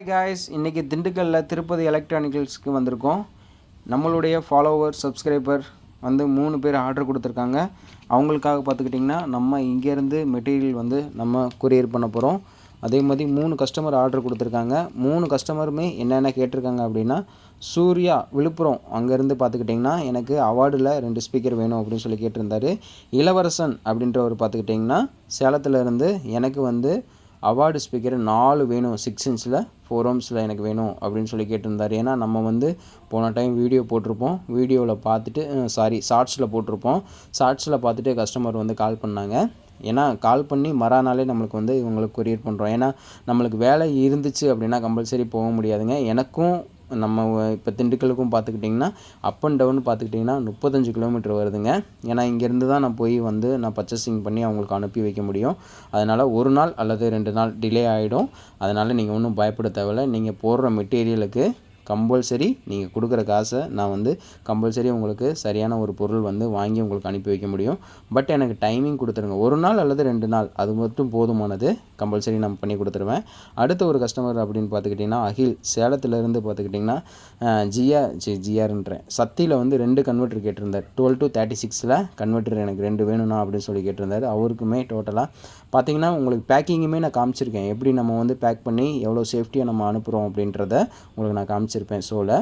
Guys இன்றைக்கி திண்டுக்கல்லில் திருப்பதி எலக்ட்ரானிக்கல்ஸ்க்கு வந்திருக்கோம். நம்மளுடைய ஃபாலோவர் சப்ஸ்கிரைபர் வந்து மூணு பேர் ஆர்டர் கொடுத்துருக்காங்க. அவங்களுக்காக பார்த்துக்கிட்டிங்கன்னா நம்ம இங்கேருந்து மெட்டீரியல் வந்து நம்ம கொரியர் பண்ண போகிறோம் அதே மாதிரி மூணு கஸ்டமர் ஆர்டர் கொடுத்துருக்காங்க. மூணு கஸ்டமருமே என்னென்ன கேட்டிருக்காங்க அப்படின்னா சூர்யா விழுப்புரம் அங்கேருந்து பார்த்துக்கிட்டிங்கன்னா எனக்கு அவார்டில் ரெண்டு ஸ்பீக்கர் வேணும் அப்படின்னு சொல்லி கேட்டிருந்தாரு. இளவரசன் அப்படின்றவர் பார்த்துக்கிட்டிங்கன்னா சேலத்தில் இருந்து எனக்கு வந்து அவார்டு ஸ்பீக்கர் நாலு வேணும் சிக்ஸ் இன்ச்சில் ஃபோர் ஓம்ஸில் எனக்கு வேணும் அப்படின்னு சொல்லி கேட்டிருந்தார். ஏன்னா நம்ம வந்து போன டைம் வீடியோ போட்டிருப்போம். வீடியோவில் பார்த்துட்டு சாரி ஷார்ட்ஸில் போட்டிருப்போம். ஷார்ட்ஸில் பார்த்துட்டு கஸ்டமர் வந்து கால் பண்ணாங்க. ஏன்னா கால் பண்ணி மறானாலே நம்மளுக்கு வந்து இவங்களுக்கு கொரியர் பண்ணுறோம் ஏன்னா நம்மளுக்கு வேலை இருந்துச்சு அப்படின்னா கம்பல்சரி போக முடியாதுங்க. எனக்கும் நம்ம இப்போ திண்டுக்கலுக்கும் பார்த்துக்கிட்டிங்கன்னா அப் அண்ட் டவுன் பார்த்துக்கிட்டிங்கன்னா முப்பத்தஞ்சு கிலோமீட்டர் வருதுங்க. ஏன்னா இங்கேருந்து தான் நான் போய் வந்து நான் பர்ச்சேசிங் பண்ணி அவங்களுக்கு அனுப்பி வைக்க முடியும். அதனால் ஒரு நாள் அல்லது ரெண்டு நாள் டிலே ஆகிடும் அதனால் நீங்கள் ஒன்றும் பயப்பட தேவையில்ல. நீங்கள் போடுற மெட்டீரியலுக்கு கம்பல்சரி நீங்கள் கொடுக்குற காசை நான் வந்து கம்பல்சரி உங்களுக்கு சரியான ஒரு பொருள் வந்து வாங்கி உங்களுக்கு அனுப்பி வைக்க முடியும். பட் எனக்கு டைமிங் கொடுத்துருங்க. ஒரு நாள் அல்லது ரெண்டு நாள் அது மட்டும் போதுமானது. கம்பல்சரி நான் பண்ணி கொடுத்துருவேன். அடுத்த ஒரு கஸ்டமர் அப்படின்னு பார்த்துக்கிட்டிங்கன்னா அகில். சேலத்துலேருந்து பார்த்துக்கிட்டிங்கன்னா ஜியா ஜி ஜிஆர்ன்றேன் சத்தியில் வந்து ரெண்டு கன்வெர்ட்டர் கேட்டிருந்தார். டுவெல் டு தேர்ட்டி சிக்ஸில் கன்வெர்ட்டர் எனக்கு ரெண்டு வேணும்னா அப்படின்னு சொல்லி கேட்டிருந்தார். அவருக்குமே டோட்டலாக பார்த்தீங்கன்னா உங்களுக்கு பேக்கிங்குமே நான் காமிச்சிருக்கேன். எப்படி நம்ம வந்து பேக் பண்ணி எவ்வளோ சேஃப்டியாக நம்ம அனுப்புகிறோம் அப்படின்றத உங்களுக்கு நான் காமிச்சிருப்பேன். ஷோவில்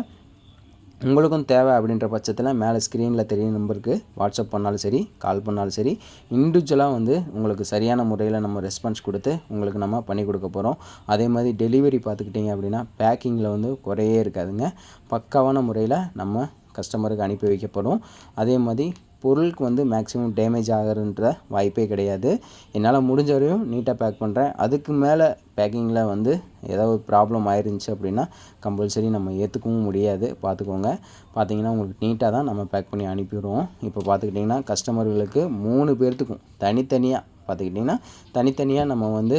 உங்களுக்கும் தேவை அப்படின்ற பட்சத்தில் மேலே ஸ்க்ரீனில் தெரியும் நம்பருக்கு வாட்ஸ்அப் பண்ணாலும் சரி கால் பண்ணாலும் சரி இண்டிவிஜுவலாக வந்து உங்களுக்கு சரியான முறையில் நம்ம ரெஸ்பான்ஸ் கொடுத்து உங்களுக்கு நம்ம பண்ணி கொடுக்க போகிறோம் அதே மாதிரி டெலிவரி பார்த்துக்கிட்டிங்க அப்படின்னா பேக்கிங்கில் வந்து குறையே இருக்காதுங்க. பக்காவான முறையில் நம்ம கஸ்டமருக்கு அனுப்பி வைக்கப்படும் அதே மாதிரி பொருளுக்கு வந்து மேக்ஸிமம் டேமேஜ் ஆகிறன்ற வாய்ப்பே கிடையாது. என்னால் முடிஞ்ச வரையும் நீட்டாக பேக் பண்ணுறேன் அதுக்கு மேலே பேக்கிங்கில் வந்து ஏதாவது ப்ராப்ளம் ஆயிருந்துச்சு அப்படின்னா கம்பல்சரி நம்ம ஏற்றுக்கவும் முடியாது. பார்த்துக்கோங்க பார்த்தீங்கன்னா உங்களுக்கு நீட்டாக தான் நம்ம பேக் பண்ணி அனுப்பிடுவோம் இப்போ பார்த்துக்கிட்டிங்கன்னா கஸ்டமர்களுக்கு மூணு பேர்த்துக்கும் தனித்தனியாக பார்த்துக்கிட்டிங்கன்னா தனித்தனியாக நம்ம வந்து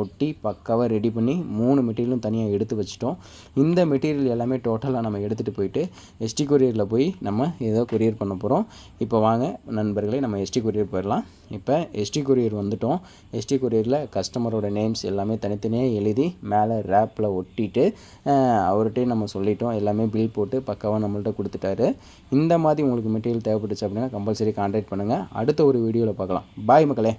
ஒட்டி பக்காவாக ரெடி பண்ணி மூணு மெட்டீரியலும் தனியாக எடுத்து வச்சிட்டோம். இந்த மெட்டீரியல் எல்லாமே டோட்டலாக நம்ம எடுத்துகிட்டு போயிட்டு எஸ்டி கொரியரில் போய் நம்ம ஏதோ கொரியர் பண்ண போகிறோம் இப்போ வாங்க நண்பர்களே நம்ம எஸ்டி கொரியர் போயிடலாம். இப்போ எஸ்டி கொரியர் வந்துட்டோம். எஸ்டி கொரியரில் கஸ்டமரோட நேம்ஸ் எல்லாமே தனித்தனியாக எழுதி மேலே ரேப்பில் ஒட்டிட்டு அவர்கிட்டே நம்ம சொல்லிட்டோம். எல்லாமே பில் போட்டு பக்காவாக நம்மள்ட்ட கொடுத்துட்டாரு. இந்த மாதிரி உங்களுக்கு மெட்டீரியல் தேவைப்பட்டுச்சு அப்படின்னா கம்பல்சரி கான்டாக்ட் பண்ணுங்கள் அடுத்த ஒரு வீடியோவில் பார்க்கலாம். பாய் மக்களே.